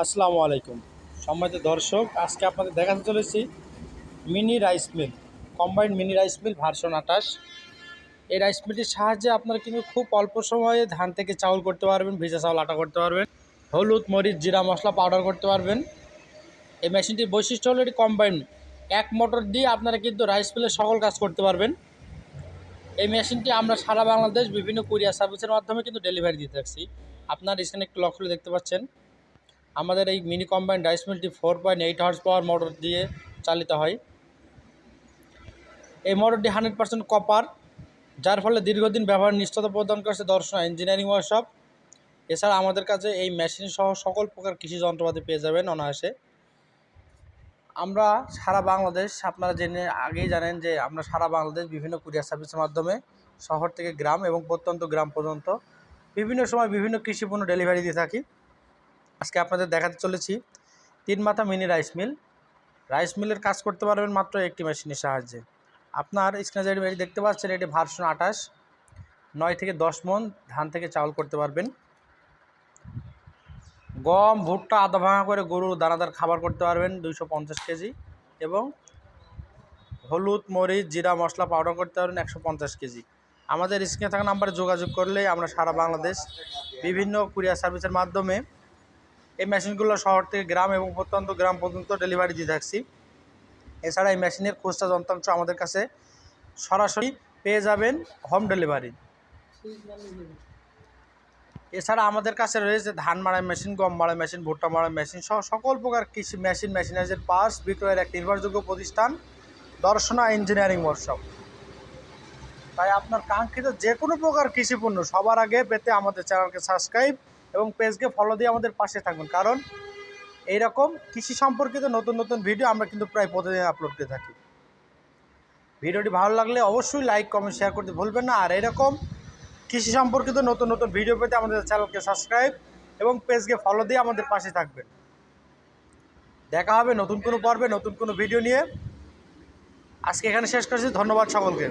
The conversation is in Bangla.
আসসালামু আলাইকুম। সম্মানিত দর্শক, আজকে আপনাদের দেখাতে চলেছি mini rice mill combined mini rice mill version আটাশ এই রাইস মিলটির সাহায্যে আপনারা কিন্তু খুব অল্প সময়ে ধান থেকে চাউল করতে পারবেন, ভেজা চাউল, আটা করতে পারবেন, হলুদ, মরিচ, জিরা মশলা পাউডার করতে পারবেন। এই মেশিনটির বৈশিষ্ট্য হলো এটি কম্বাইন্ড এক মোটর দিয়ে আপনারা কিন্তু রাইস মিলের সকল কাজ করতে পারবেন। এই মেশিনটি আমরা সারা বাংলাদেশ, বিভিন্ন কুরিয়ার সার্ভিসের মাধ্যমে কিন্তু ডেলিভারি দিতে থাকছি। আপনার এখানে একটু লক্ষ্য দেখতে পাচ্ছেন। আমাদের এই mini combine rice মিলটি four point eight horse power motor দিয়ে চালিত হয়। এই মোটরটি হান্ড্রেড পার্সেন্ট কপার যার ফলে দীর্ঘদিন ব্যবহার নিশ্চয়তা প্রদান করছে দর্শন ইঞ্জিনিয়ারিং ওয়ার্কশপ এছাড়া আমাদের কাছে এই মেশিন সহ সকল প্রকার কৃষি যন্ত্রপাতি পেয়ে যাবেন অনায়াসে। আমরা সারা বাংলাদেশ, আপনারা জেনে আগেই জানেন যে আমরা সারা বাংলাদেশ বিভিন্ন কুরিয়ার সার্ভিসের মাধ্যমে শহর থেকে গ্রাম এবং প্রত্যন্ত গ্রাম পর্যন্ত বিভিন্ন সময় বিভিন্ন কৃষি পণ্য ডেলিভারি দিয়ে থাকি। আজকে আপনাদের দেখাতে চলেছি তিন মাথা মিনি রাইস মিল। রাইস মিলের কাজ করতে পারবেন মাত্র একটি মেশিনের সাহায্যে। আপনার স্ক্রিনে দেখতে পাচ্ছেন, এটি ভার্সন আঠাশ। নয় থেকে দশ মন ধান থেকে চাউল করতে পারবেন। গম, ভুট্টা, আদা ভাঙা করে গরুর দানাদার খাবার করতে পারবেন দুইশো পঞ্চাশ কেজি এবং হলুদ, মরিচ, জিরা, মশলা পাউডার করতে পারবেন একশো পঞ্চাশ কেজি। আমাদের স্ক্রিনে থাকা নাম্বারে যোগাযোগ করলে আমরা সারা বাংলাদেশ বিভিন্ন কুরিয়ার সার্ভিসের মাধ্যমে এই মেশিনগুলো শহর থেকে গ্রাম এবং প্রত্যন্ত গ্রাম পর্যন্ত ডেলিভারি দিয়ে থাকছি এছাড়া এই মেশিনের খুচরা যন্ত্রাংশ আমাদের কাছে সরাসরি পেয়ে যাবেন হোম ডেলিভারি এছাড়া আমাদের কাছে রয়েছে ধান মাড়াই মেশিন, গম মাড়াই মেশিন, ভুট্টা মাড়াই মেশিন সহ সকল প্রকার কৃষি মেশিন মেশিনাইজের পার্টস বিক্রয়ের এক নির্ভরযোগ্য প্রতিষ্ঠান, দর্শনা ইঞ্জিনিয়ারিং ওয়ার্কশপ তাই আপনার কাঙ্ক্ষিত যে কোনো প্রকার কৃষি পণ্য সবার আগে পেতে আমাদের চ্যানেলকে সাবস্ক্রাইব এবং পেজকে ফলো দিয়ে আমাদের পাশে থাকবেন কারণ এইরকম কৃষি সম্পর্কিত নতুন নতুন ভিডিও আমরা কিন্তু প্রায় প্রতিদিন আপলোড করে থাকি। ভিডিওটি ভালো লাগলে অবশ্যই লাইক কমেন্ট শেয়ার করতে ভুলবেন না। আর এরকম কৃষি সম্পর্কিত নতুন নতুন ভিডিও পেতে আমাদের চ্যানেলকে সাবস্ক্রাইব এবং পেজকে ফলো দিয়ে আমাদের পাশে থাকবেন। দেখা হবে নতুন কোনো পর্বে, নতুন কোনো ভিডিও নিয়ে। আজকে এখানে শেষ করছি। ধন্যবাদ সকলকে।